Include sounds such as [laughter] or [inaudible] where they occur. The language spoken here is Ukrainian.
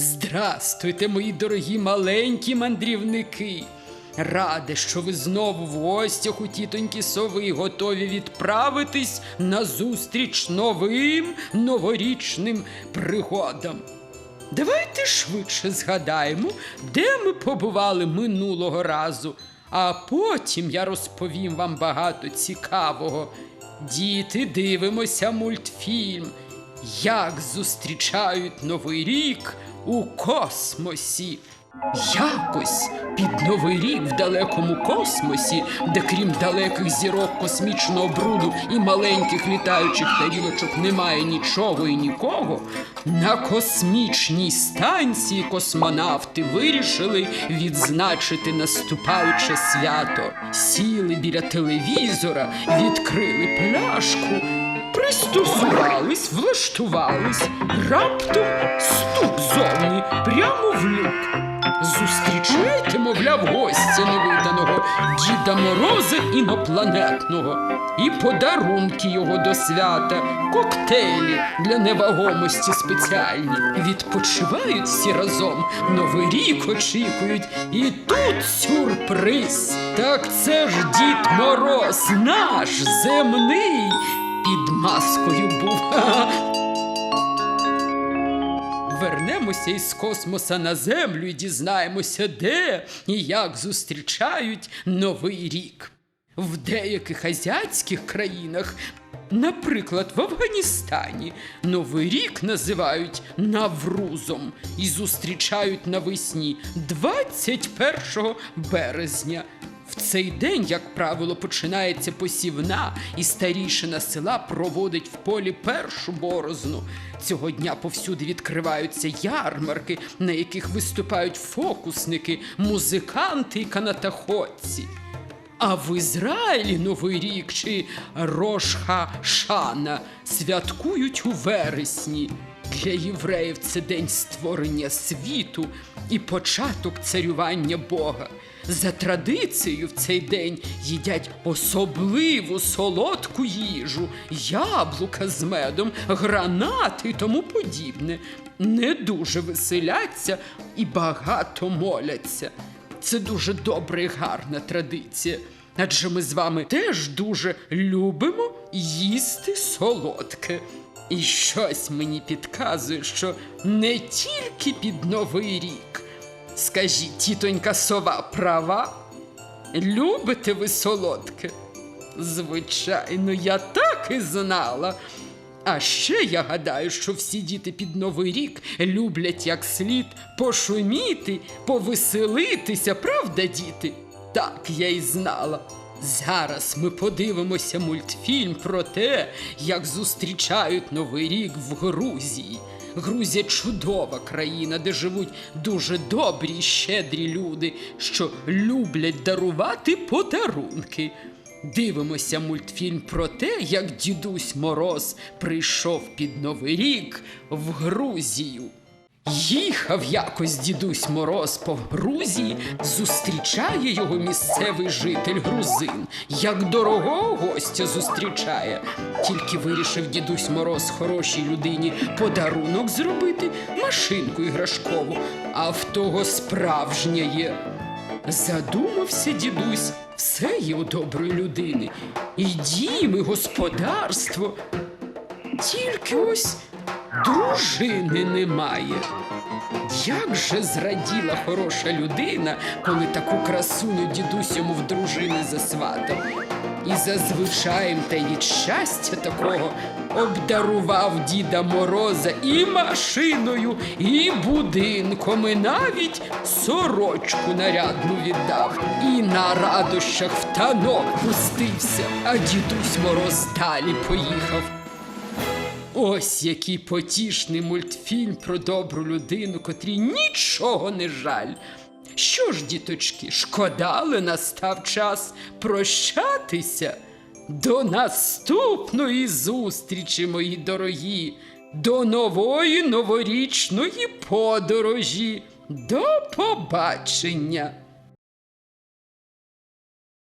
Здрастуйте, мої дорогі маленькі мандрівники. Раде, що ви знову в гостях у тітоньки сови готові відправитись на зустріч новим новорічним пригодам. Давайте швидше згадаємо, де ми побували минулого разу, а потім я розповім вам багато цікавого. Діти, дивимося мультфільм. Як зустрічають Новий рік у космосі. Якось під новий рік в далекому космосі, де крім далеких зірок космічного бруду і маленьких літаючих тарілочок немає нічого і нікого, на космічній станції космонавти вирішили відзначити наступаюче свято. Сіли біля телевізора, відкрили пляшку, пристосувались, влаштувались, раптом стук зовні, прямо в люк. Зустрічайте, мовляв, гостя невиданого Діда Мороза інопланетного і подарунки його до свята, коктейлі для невагомості спеціальні. Відпочивають всі разом, новий рік очікують, і тут сюрприз. Так це ж Дід Мороз, наш земний, під маскою був. [laughs] Вернемося із космоса на землю і дізнаємося, де і як зустрічають Новий рік. В деяких азіатських країнах, наприклад, в Афганістані, Новий рік називають Наврузом і зустрічають навесні 21 березня. В цей день, як правило, починається посівна, і старішина села проводить в полі першу борозну. Цього дня повсюди відкриваються ярмарки, на яких виступають фокусники, музиканти і канатоходці. А в Ізраїлі Новий рік чи Рошха Шана святкують у вересні. Для євреїв це день створення світу і початок царювання Бога. За традицією в цей день їдять особливу солодку їжу, яблука з медом, гранати і тому подібне. Не дуже веселяться і багато моляться. Це дуже добра і гарна традиція. Адже ми з вами теж дуже любимо їсти солодке. І щось мені підказує, що не тільки під Новий рік. Скажіть, тітонька сова права? Любите ви солодке? Звичайно, я так і знала. А ще я гадаю, що всі діти під Новий рік люблять як слід пошуміти, повеселитися, правда, діти? Так я й знала. Зараз ми подивимося мультфільм про те, як зустрічають Новий рік в Грузії. Грузія чудова країна, де живуть дуже добрі і щедрі люди, що люблять дарувати подарунки. Дивимося мультфільм про те, як дідусь Мороз прийшов під Новий рік в Грузію. Їхав якось дідусь Мороз по Грузії, зустрічає його місцевий житель грузин, як дорогого гостя зустрічає. Тільки вирішив дідусь Мороз хорошій людині подарунок зробити, машинку іграшкову, а в того справжня є. Задумався дідусь, все є у доброї людини. І дім, і господарство. Тільки ось дружини немає. Як же зраділа хороша людина, коли таку красуню дідусь йому в дружини засватав. І за та й щастя такого обдарував Діда Мороза і машиною, і будинком, і навіть сорочку нарядну віддав. І на радощах в танок пустився, а дідусь Мороз далі поїхав. Ось який потішний мультфільм про добру людину, котрій нічого не жаль. Що ж, діточки, шкода, але настав час прощатися. До наступної зустрічі, мої дорогі, до нової новорічної подорожі. До побачення!